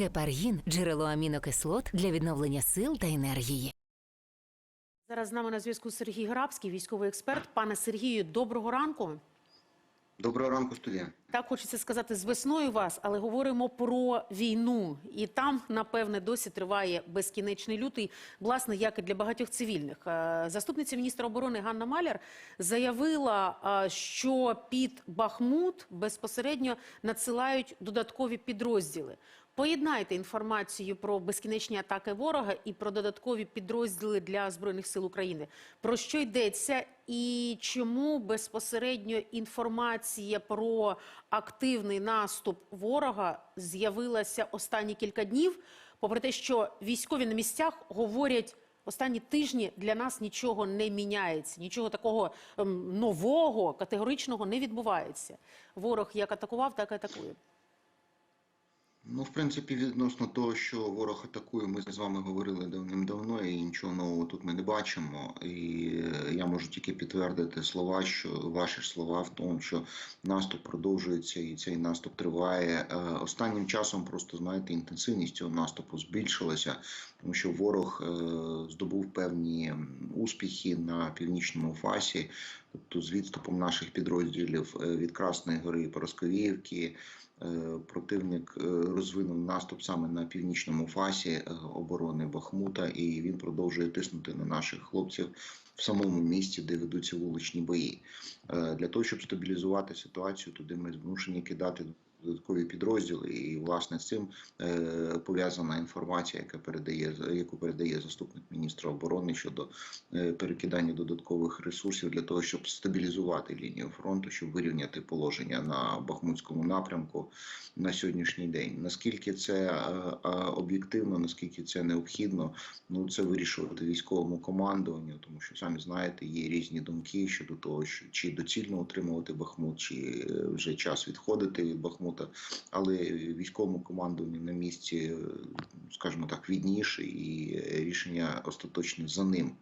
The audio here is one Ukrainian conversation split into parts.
Гепаргін джерело амінокислот для відновлення сил та енергії. Зараз з нами на зв'язку Сергій Грабський, військовий експерт. Пане Сергію, доброго ранку. Доброго ранку, студія. Так хочеться сказати з весною вас, але говоримо про війну. І там, напевне, досі триває безкінечний лютий, власне, як і для багатьох цивільних. Е, Заступниця міністра оборони Ганна Маляр заявила, е, що під Бахмут безпосередньо надсилають додаткові підрозділи. Поєднайте інформацію про безкінечні атаки ворога і про додаткові підрозділи для збройних сил України. Про що йдеться, і чому безпосередньо інформація про активний наступ ворога з'явилася останні кілька днів, попри те, що військові на місцях говорять. Останні тижні для нас нічого не міняється, нічого такого ем, нового, категоричного не відбувається. Ворог як атакував, так і атакує. Ну, в принципі, відносно того, що ворог атакує, ми з вами говорили давним-давно, і нічого нового тут ми не бачимо. І я можу тільки підтвердити слова, що ваші слова в тому, що наступ продовжується і цей наступ триває. Е, Останнім часом просто знаєте, інтенсивність цього наступу збільшилася, тому що ворог е, здобув певні успіхи на північному фасі, тобто з відступом наших підрозділів е, від Красної Гори Поросковіївки. Е, Противник розвинув наступ саме на північному фасі оборони Бахмута, і він продовжує тиснути на наших хлопців в самому місті, де ведуться вуличні бої. Для того щоб стабілізувати ситуацію, туди ми змушені кидати додаткові підрозділи, і власне з цим е, пов'язана інформація, яка передає яку передає заступник міністра оборони щодо е, перекидання додаткових ресурсів для того, щоб стабілізувати лінію фронту, щоб вирівняти положення на Бахмутському напрямку на сьогоднішній день. Наскільки це е, об'єктивно, наскільки це необхідно, ну це вирішувати військовому командуванню, тому що самі знаєте, є різні думки щодо того, що чи доцільно утримувати Бахмут, чи вже час відходити від Бахмута. Але військовому командуванню на місці, скажімо так, відніше, і рішення остаточне за ним.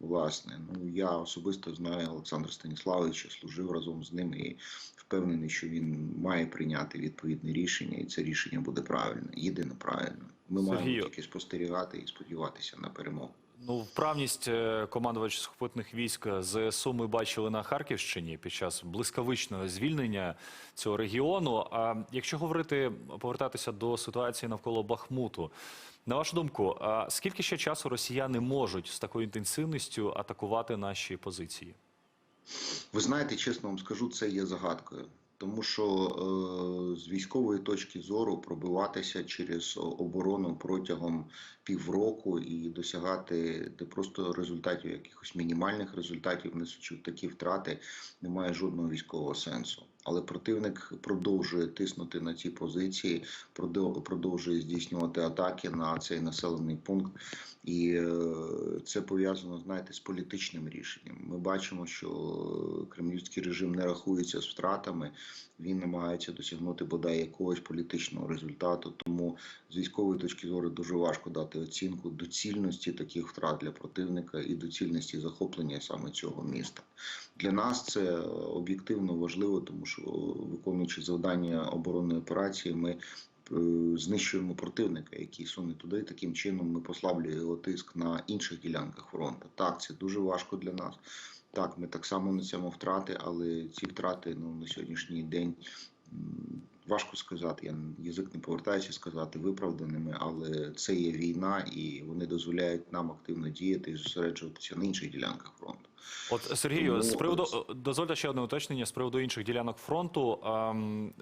Власне, ну я особисто знаю Олександра Станіславовича, служив разом з ним і впевнений, що він має прийняти відповідне рішення, і це рішення буде правильне, єдине правильне. Ми маємо Сергію. тільки спостерігати і сподіватися на перемогу. Ну, вправність е, командувача сухопутних військ ЗСУ ми бачили на Харківщині під час блискавичного звільнення цього регіону. А якщо говорити, повертатися до ситуації навколо Бахмуту, на вашу думку, а скільки ще часу росіяни можуть з такою інтенсивністю атакувати наші позиції? Ви знаєте, чесно вам скажу, це є загадкою. Тому що е, з військової точки зору пробиватися через оборону протягом півроку і досягати де просто результатів, якихось мінімальних результатів, несучи такі втрати, немає жодного військового сенсу. Але противник продовжує тиснути на ці позиції, продов- продовжує здійснювати атаки на цей населений пункт, і е, це пов'язано, знаєте, з політичним рішенням. Ми бачимо, що кремлівський режим не рахується з втратами. Він намагається досягнути бодай якогось політичного результату. Тому з військової точки зору дуже важко дати оцінку доцільності таких втрат для противника і доцільності захоплення саме цього міста. Для нас це об'єктивно важливо, тому що виконуючи завдання оборонної операції, ми. е, Знищуємо противника, який суне туди. Таким чином ми послаблюємо його тиск на інших ділянках фронту. Так, це дуже важко для нас. Так, ми так само несемо втрати, але ці втрати ну, на сьогоднішній день важко сказати. Я язик не повертаюся сказати виправданими, але це є війна, і вони дозволяють нам активно діяти і зосереджуватися на інших ділянках фронту. От Сергію, Тому з приводу дозвольте ще одне уточнення з приводу інших ділянок фронту. Ем,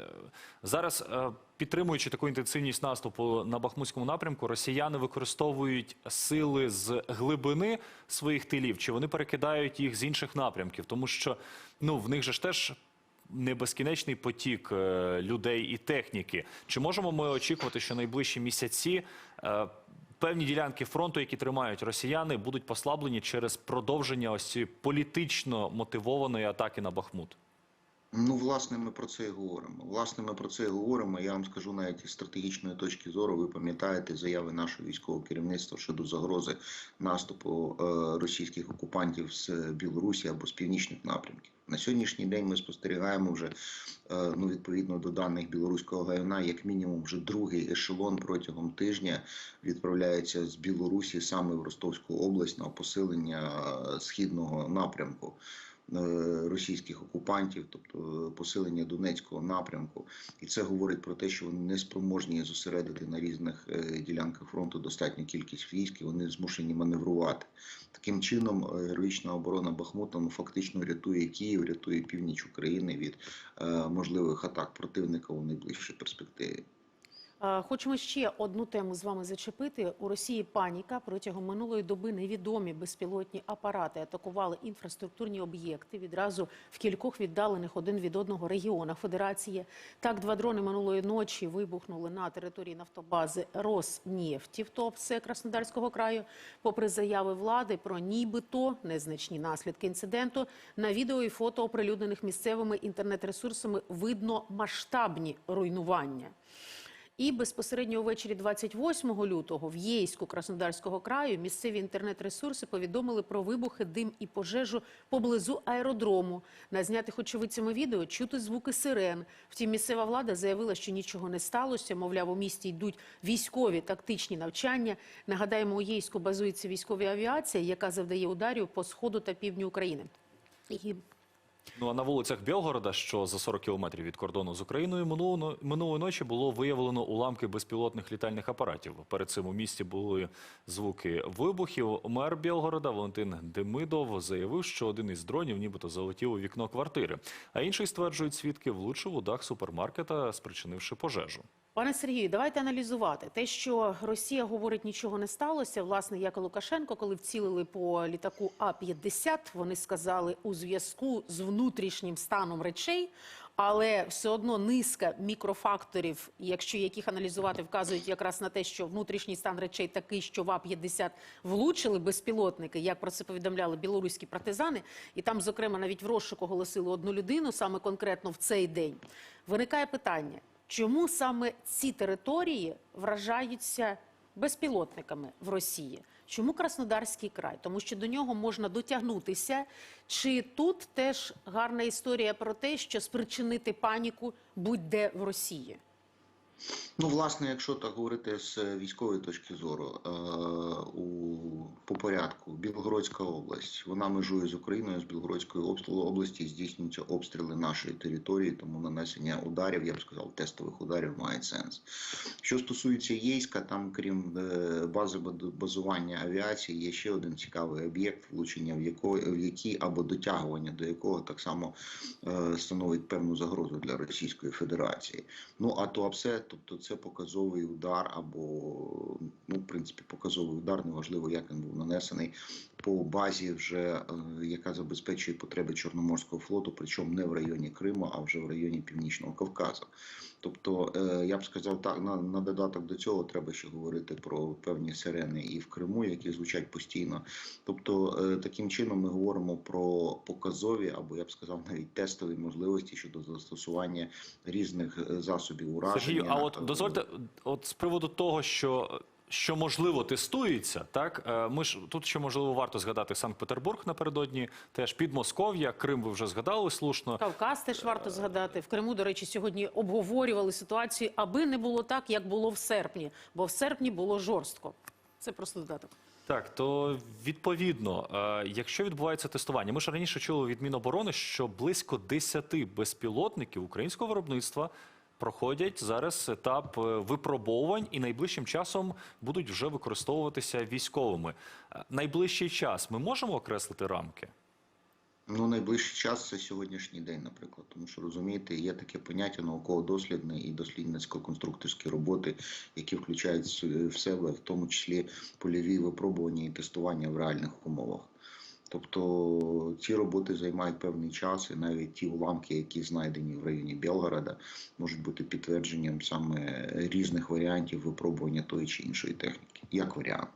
Зараз е, підтримуючи таку інтенсивність наступу на Бахмутському напрямку, росіяни використовують сили з глибини своїх тилів, чи вони перекидають їх з інших напрямків, тому що ну в них же ж теж. Не безкінечний потік е, людей і техніки. Чи можемо ми очікувати, що найближчі місяці е, певні ділянки фронту, які тримають росіяни, будуть послаблені через продовження ось цієї політично мотивованої атаки на Бахмут? Ну, власне, ми про це і говоримо. Власне, ми про це і говоримо. Я вам скажу навіть із стратегічної точки зору. Ви пам'ятаєте заяви нашого військового керівництва щодо загрози наступу е, російських окупантів з Білорусі або з північних напрямків. На сьогоднішній день ми спостерігаємо вже е, ну відповідно до даних білоруського гайна, як мінімум, вже другий ешелон протягом тижня відправляється з Білорусі саме в Ростовську область на посилення е, східного напрямку російських окупантів, тобто е, посилення Донецького напрямку, і це говорить про те, що вони не спроможні зосередити на різних е, ділянках фронту достатню кількість військ, і вони змушені маневрувати. Таким чином, е, героїчна оборона Бахмута ну, фактично рятує Київ, рятує північ України від е, можливих атак противника у найближчій перспективі. Е, Хочемо ще одну тему з вами зачепити. У Росії паніка протягом минулої доби невідомі безпілотні апарати атакували інфраструктурні об'єкти відразу в кількох віддалених один від одного регіонах Федерації. Так, два дрони минулої ночі вибухнули на території нафтобази Роснефті в Топце Краснодарського краю. Попри заяви влади про нібито незначні наслідки інциденту, на відео і фото, оприлюднених місцевими інтернет-ресурсами, видно масштабні руйнування. І безпосередньо увечері 28 лютого в Єйську Краснодарського краю місцеві інтернет-ресурси повідомили про вибухи, дим і пожежу поблизу аеродрому. На знятих очевидцями відео чути звуки сирен. Втім, місцева влада заявила, що нічого не сталося. Мовляв, у місті йдуть військові тактичні навчання. Нагадаємо, у Єйську базується військова авіація, яка завдає ударів по сходу та півдню України. Ну а на вулицях Білгорода, що за 40 кілометрів від кордону з Україною, минуло- минулої ночі було виявлено уламки безпілотних літальних апаратів. Перед цим у місті були звуки вибухів. Мер Білгорода Валентин Демидов заявив, що один із дронів нібито залетів у вікно квартири, а інший стверджують свідки влучив у дах супермаркета, спричинивши пожежу. Пане Сергію, давайте аналізувати те, що Росія говорить, нічого не сталося. Власне, як і Лукашенко, коли вцілили по літаку А-50, вони сказали у зв'язку з внутрішнім станом речей. Але все одно низка мікрофакторів, якщо яких аналізувати, вказують якраз на те, що внутрішній стан речей такий, що в А-50 влучили безпілотники, як про це повідомляли білоруські партизани, і там, зокрема, навіть в розшук оголосили одну людину саме конкретно в цей день. Виникає питання. Чому саме ці території вражаються безпілотниками в Росії? Чому Краснодарський край? Тому що до нього можна дотягнутися. Чи тут теж гарна історія про те, що спричинити паніку будь-де в Росії? Ну, власне, якщо так говорити з військової точки зору, е, у по порядку Білгородська область вона межує з Україною з Білгородської області здійснюються обстріли нашої території, тому нанесення ударів, я б сказав, тестових ударів має сенс. Що стосується Єйська, там крім е, бази базування авіації, є ще один цікавий об'єкт, влучення в якої в який або дотягування до якого так само е, становить певну загрозу для Російської Федерації. Ну а Туапсе, тобто це показовий удар, або ну, в принципі, показовий удар, неважливо, як він був нанесений по базі, вже е, яка забезпечує потреби Чорноморського флоту, причому не в районі Криму, а вже в районі Північного Кавказу. Тобто, е, я б сказав, так на, на додаток до цього треба ще говорити про певні сирени і в Криму, які звучать постійно. Тобто, е, таким чином ми говоримо про показові, або я б сказав, навіть тестові можливості щодо застосування різних е, засобів ураження. Сергію, а от дозвольте, от з приводу того, що. Що можливо тестується, так е, ми ж тут ще можливо варто згадати Санкт-Петербург напередодні, теж Підмосков'я, Крим. Ви вже згадали слушно. Кавказ теж варто згадати. В Криму, до речі, сьогодні обговорювали ситуацію, аби не було так, як було в серпні, бо в серпні було жорстко. Це просто додаток. Так, то відповідно, е, якщо відбувається тестування, ми ж раніше чули від Міноборони, що близько 10 безпілотників українського виробництва проходять зараз етап е, випробовувань і найближчим часом будуть вже використовуватися військовими. Е, Найближчий час ми можемо окреслити рамки? Ну, найближчий час це сьогоднішній день, наприклад. Тому що розумієте, є таке поняття науково-дослідне і дослідницько-конструкторські роботи, які включають в себе, в тому числі польові випробування і тестування в реальних умовах. Тобто ці роботи займають певний час, і навіть ті уламки, які знайдені в районі Білгорода, можуть бути підтвердженням саме різних варіантів випробування тої чи іншої техніки, як варіант.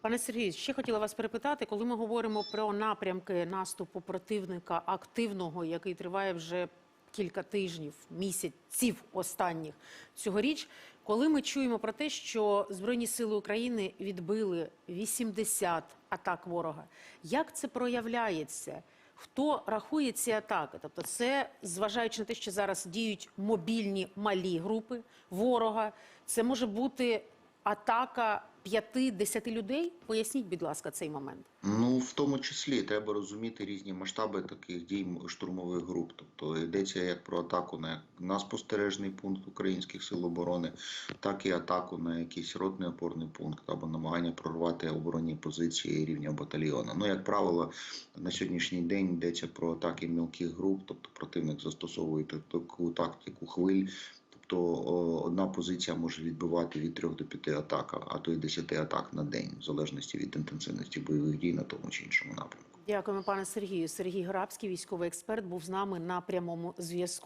Пане Сергію, ще хотіла вас перепитати, коли ми говоримо про напрямки наступу противника активного, який триває вже кілька тижнів, місяців останніх цьогоріч, коли ми чуємо про те, що Збройні сили України відбили 80 атак ворога. Як це проявляється? Хто рахує ці атаки? Тобто, це зважаючи на те, що зараз діють мобільні малі групи ворога. Це може бути атака 5-10 людей. Поясніть, будь ласка, цей момент. Ну, в тому числі треба розуміти різні масштаби таких дій штурмових груп. Тобто йдеться як про атаку на, на спостережний пункт українських сил оборони, так і атаку на якийсь ротний опорний пункт або намагання прорвати оборонні позиції рівня батальйона. Ну, як правило, на сьогоднішній день йдеться про атаки мілких груп, тобто противник застосовує таку тактику хвиль. Тобто одна позиція може відбивати від 3 до 5 атак, а то й 10 атак на день, в залежності від інтенсивності бойових дій на тому чи іншому напрямку. Дякуємо, пане Сергію. Сергій Грабський, військовий експерт, був з нами на прямому зв'язку.